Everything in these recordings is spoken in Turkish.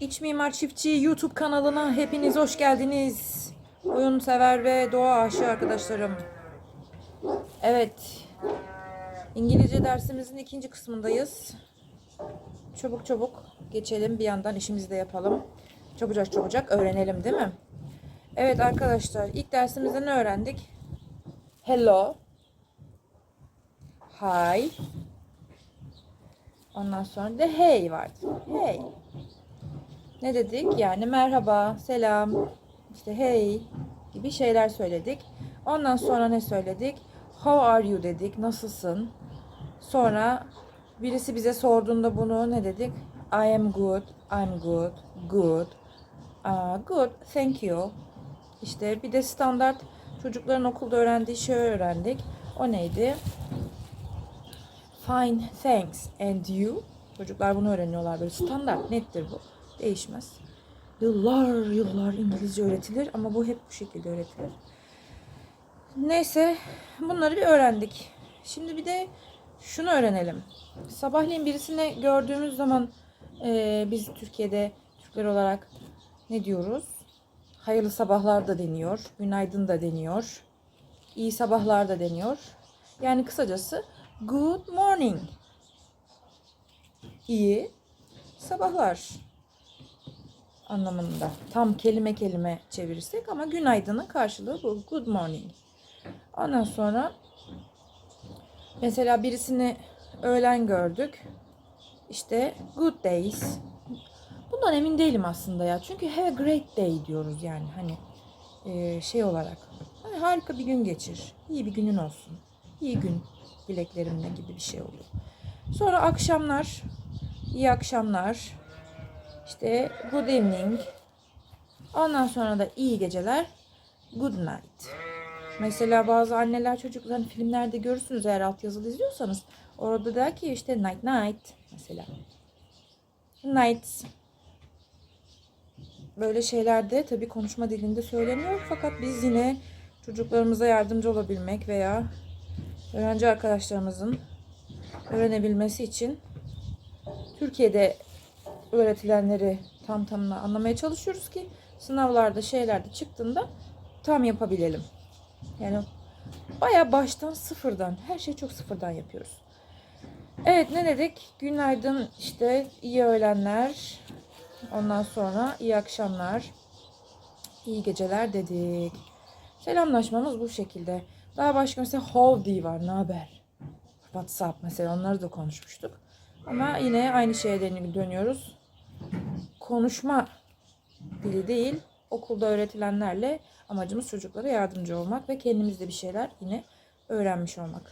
İç Mimar Çiftçi YouTube kanalına hepiniz hoş geldiniz. Oyun sever ve doğa aşığı arkadaşlarım. Evet. İngilizce dersimizin ikinci kısmındayız. Çabuk çabuk geçelim. Bir yandan işimizi de yapalım. Çabucak çabucak öğrenelim değil mi? Evet arkadaşlar ilk dersimizde ne öğrendik? Hello. Hi. Ondan sonra da hey vardı. Hey. Ne dedik? Yani merhaba, selam, işte hey gibi şeyler söyledik. Ondan sonra ne söyledik? How are you dedik. Nasılsın? Sonra birisi bize sorduğunda bunu ne dedik? I am good, I'm good, good, uh, good, thank you. İşte bir de standart çocukların okulda öğrendiği şey öğrendik. O neydi? Fine, thanks. And you? Çocuklar bunu öğreniyorlar böyle standart, nettir bu. Değişmez. Yıllar yıllar İngilizce öğretilir ama bu hep bu şekilde öğretilir. Neyse bunları bir öğrendik. Şimdi bir de şunu öğrenelim. Sabahleyin birisini gördüğümüz zaman e, biz Türkiye'de Türkler olarak ne diyoruz? Hayırlı sabahlar da deniyor. Günaydın da deniyor. İyi sabahlar da deniyor. Yani kısacası good morning. İyi sabahlar anlamında. Tam kelime kelime çevirirsek ama günaydının karşılığı bu. Good morning. Ondan sonra mesela birisini öğlen gördük. İşte good days. Bundan emin değilim aslında ya. Çünkü have a great day diyoruz yani hani e, şey olarak. Hani harika bir gün geçir. İyi bir günün olsun. İyi gün dileklerimle gibi bir şey oluyor. Sonra akşamlar, iyi akşamlar, işte good evening. Ondan sonra da iyi geceler. Good night. Mesela bazı anneler çocukların filmlerde görürsünüz eğer altyazılı izliyorsanız. Orada der ki işte night night mesela. Night. Böyle şeylerde tabii konuşma dilinde söyleniyor. Fakat biz yine çocuklarımıza yardımcı olabilmek veya öğrenci arkadaşlarımızın öğrenebilmesi için Türkiye'de öğretilenleri tam tamına anlamaya çalışıyoruz ki sınavlarda şeylerde çıktığında tam yapabilelim. Yani baya baştan sıfırdan her şeyi çok sıfırdan yapıyoruz. Evet ne dedik? Günaydın işte iyi öğlenler. Ondan sonra iyi akşamlar. iyi geceler dedik. Selamlaşmamız bu şekilde. Daha başka mesela howdy var. Ne haber? WhatsApp mesela onları da konuşmuştuk. Ama yine aynı şeye dönüyoruz konuşma dili değil, okulda öğretilenlerle amacımız çocuklara yardımcı olmak ve kendimiz de bir şeyler yine öğrenmiş olmak.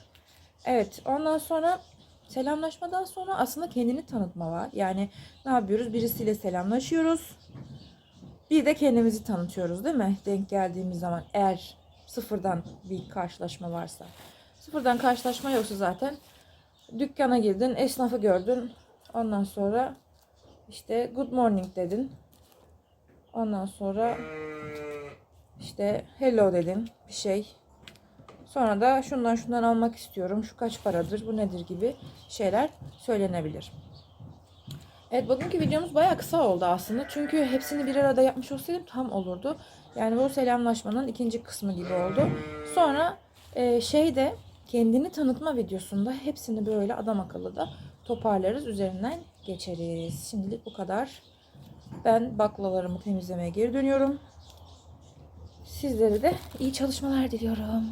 Evet, ondan sonra selamlaşmadan sonra aslında kendini tanıtma var. Yani ne yapıyoruz? Birisiyle selamlaşıyoruz. Bir de kendimizi tanıtıyoruz değil mi? Denk geldiğimiz zaman eğer sıfırdan bir karşılaşma varsa. Sıfırdan karşılaşma yoksa zaten dükkana girdin, esnafı gördün. Ondan sonra işte good morning dedin. Ondan sonra işte hello dedin bir şey. Sonra da şundan şundan almak istiyorum. Şu kaç paradır, bu nedir gibi şeyler söylenebilir. Evet bugünkü videomuz bayağı kısa oldu aslında. Çünkü hepsini bir arada yapmış olsaydım tam olurdu. Yani bu selamlaşmanın ikinci kısmı gibi oldu. Sonra e, şeyde kendini tanıtma videosunda hepsini böyle adam akıllı da toparlarız. Üzerinden geçeriz. Şimdilik bu kadar. Ben baklalarımı temizlemeye geri dönüyorum. Sizlere de iyi çalışmalar diliyorum.